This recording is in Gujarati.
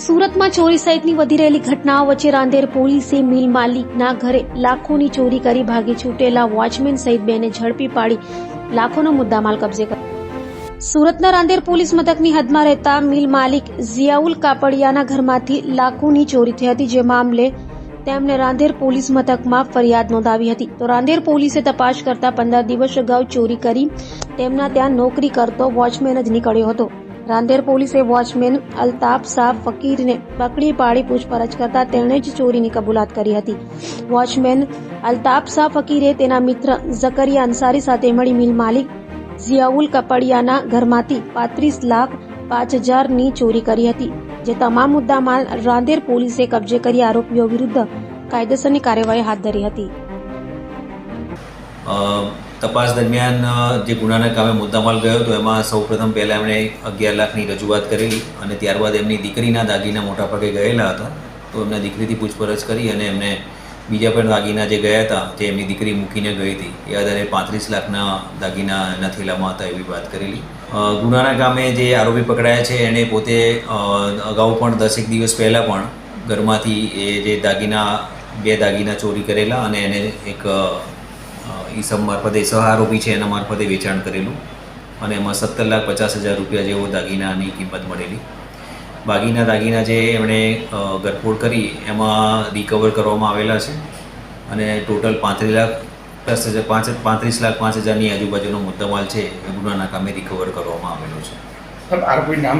સુરતમાં ચોરી સહિતની વધી રહેલી ઘટનાઓ વચ્ચે રાંદેર પોલીસે મિલ માલિકના ઘરે લાખોની ચોરી કરી ભાગી છૂટેલા વોચમેન સહિત બેને ઝડપી પાડી લાખોનો મુદ્દામાલ કબજે કર્યો. સુરતના રાંદેર પોલીસ મથકની હદમાં રહેતા મિલ માલિક ઝિયાઉલ કાપડિયાના ઘરમાંથી લાખોની ચોરી થઈ હતી, જે મામલે તેમણે રાંદેર પોલીસ મથકમાં ફરિયાદ નોંધાવી હતી. તો રાંદેર પોલીસે તપાસ કરતા પંદર દિવસ અગાઉ ચોરી કરી તેમના ત્યાં નોકરી કરતો વોચમેન જ નીકળ્યો હતો. રાંદેર પોલીસે વોચમેન અલ્તાફ શાહ ફકીરને પકડી પાડી પૂછપરછ કરતા તેણે જ ચોરીની કબૂલાત કરી હતી. વોચમેન અલ્તાફ શાહ ફકીરે તેના મિત્ર ઝકરિયા અંસારી સાથે મળી મિલ માલિક ઝિયાઉલ કપડિયાના ઘરમાંથી પાંત્રીસ લાખ પાંચ હજારની ચોરી કરી હતી, જે તમામ મુદ્દામાલ રાંદેર પોલીસે કબજે કરી આરોપીઓ વિરુદ્ધ કાયદેસરની કાર્યવાહી હાથ ધરી હતી. તપાસ દરમિયાન જે ગુનાના કામે મુદ્દામાલ ગયો હતો, એમાં સૌપ્રથમ પહેલાં એમણે અગિયાર લાખની રજૂઆત કરેલી અને ત્યારબાદ એમની દીકરીના દાગીના મોટા ભાગે ગયેલા હતા. તો એમના દીકરીથી પૂછપરછ કરી અને એમને બીજા પણ દાગીના જે ગયા હતા, જે એમની દીકરી મૂકીને ગઈ હતી, એ આધારે પાંત્રીસ લાખના દાગીના એના થેલામાં હતા એવી વાત કરેલી. ગુનાના કામે જે આરોપી પકડાયા છે, એણે પોતે અગાઉ પણ દસેક દિવસ પહેલાં પણ ઘરમાંથી એ જે દાગીના, બે દાગીના ચોરી કરેલા અને એને એક અ, મારફતે સહ છે એના મારફતે વેચાણ કરેલું. અને એમાં સત્તર લાખ પચાસ હજાર રૂપિયા જેવો દાગીનાની કિંમત મળેલી. બાકીના દાગીના જે એમણે ગરફોડ કરી એમાં રિકવર કરવામાં આવેલા છે. અને ટોટલ પાંત્રીસ લાખ દસ હજાર પાંચ પાંત્રીસ લાખ પાંચ હજારની આજુબાજુનો મુદ્દામાલ છે એ ગુનાના કામે રિકવર કરવામાં આવેલો છે. આરોપી નામ